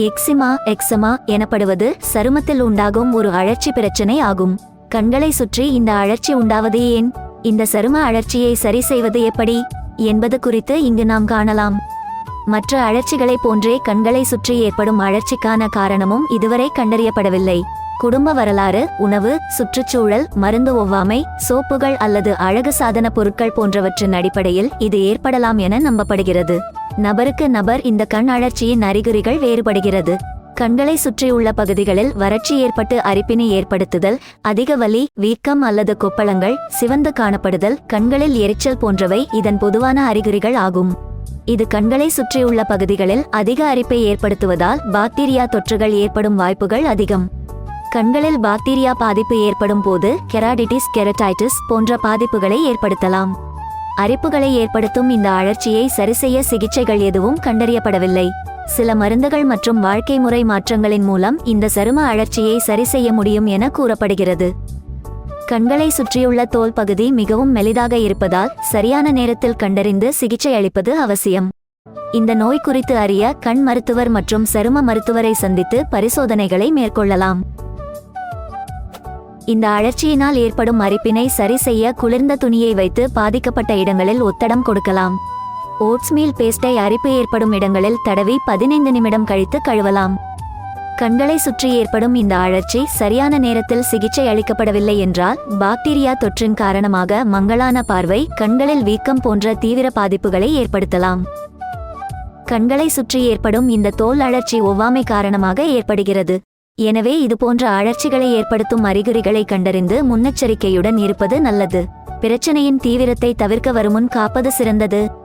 Eczema eczema எனப்படுவது சருமத்தில் உண்டாகும் ஒரு அழற்சி பிரச்சனை ஆகும். கண்களை சுற்றி இந்த அழற்சி உண்டாவது ஏன்? இந்த சரும அழற்சியை சரி செய்வது எப்படி? என்பது குறித்து இங்கு நாம் காணலாம். மற்ற அழற்சிகளைப் போன்றே கண்களை சுற்றி ஏற்படும் அழற்சிக்கான காரணமும் இதுவரை கண்டறியப்படவில்லை. குடும்ப வரலாறு உணவு சுற்றுச்சூழல் மருந்து ஒவ்வாமை சோப்புகள் அல்லது அழகு சாதன பொருட்கள் போன்றவற்றின் அடிப்படையில் இது ஏற்படலாம் என நம்பப்படுகிறது. நபருக்கு நபர் இந்த கண் அழற்சியின் அறிகுறிகள் வேறுபடுகிறது. கண்களை சுற்றியுள்ள பகுதிகளில் வறட்சி ஏற்பட்டு அரிப்பினை ஏற்படுத்துதல் அதிக வலி வீக்கம் அல்லது கொப்பளங்கள் சிவந்து காணப்படுதல் கண்களில் எரிச்சல் போன்றவை இதன் பொதுவான அறிகுறிகள் ஆகும். இது கண்களை சுற்றியுள்ள பகுதிகளில் அதிக அரிப்பை ஏற்படுத்துவதால் பாக்டீரியா தொற்றுகள் ஏற்படும் வாய்ப்புகள் அதிகம். கண்களில் பாக்டீரியா பாதிப்பு ஏற்படும் போது கெராடிட்டிஸ் கெரடைட்டிஸ் போன்ற பாதிப்புகளை ஏற்படுத்தலாம். அரிப்புகளை ஏற்படுத்தும் இந்த அழற்சியை சரிசெய்ய சிகிச்சைகள் எதுவும் கண்டறியப்படவில்லை. சில மருந்துகள் மற்றும் வாழ்க்கை முறை மாற்றங்களின் மூலம் இந்த சரும அழற்சியை சரி செய்ய முடியும் என கூறப்படுகிறது. கண்களை சுற்றியுள்ள தோல் பகுதி மிகவும் மெலிதாக இருப்பதால் சரியான நேரத்தில் கண்டறிந்து சிகிச்சை அளிப்பது அவசியம். இந்த நோய் குறித்து அறிய கண் மருத்துவர் மற்றும் சரும மருத்துவரை சந்தித்து பரிசோதனைகளை மேற்கொள்ளலாம். இந்த அழற்சியினால் ஏற்படும் அரிப்பினை சரி செய்ய குளிர்ந்த துணியை வைத்து பாதிக்கப்பட்ட இடங்களில் ஒத்தடம் கொடுக்கலாம். ஓட்ஸ்மீல் பேஸ்டை அரிப்பு ஏற்படும் இடங்களில் தடவி பதினைந்து நிமிடம் கழித்து கழுவலாம். கண்களை சுற்றி ஏற்படும் இந்த அழற்சி சரியான நேரத்தில் சிகிச்சை அளிக்கப்படவில்லை என்றால் பாக்டீரியா தொற்றின் காரணமாக மங்களான பார்வை கண்களில் வீக்கம் போன்ற தீவிர பாதிப்புகளை ஏற்படுத்தலாம். கண்களை சுற்றி ஏற்படும் இந்த தோல் அழற்சி ஒவ்வாமை காரணமாக ஏற்படுகிறது. எனவே இது போன்ற அழற்சிகளை ஏற்படுத்தும் அறிகுறிகளை கண்டறிந்து முன்னெச்சரிக்கையுடன் இருப்பது நல்லது. பிரச்சனையின் தீவிரத்தை தவிர்க்க வருமுன் காப்பது சிறந்தது.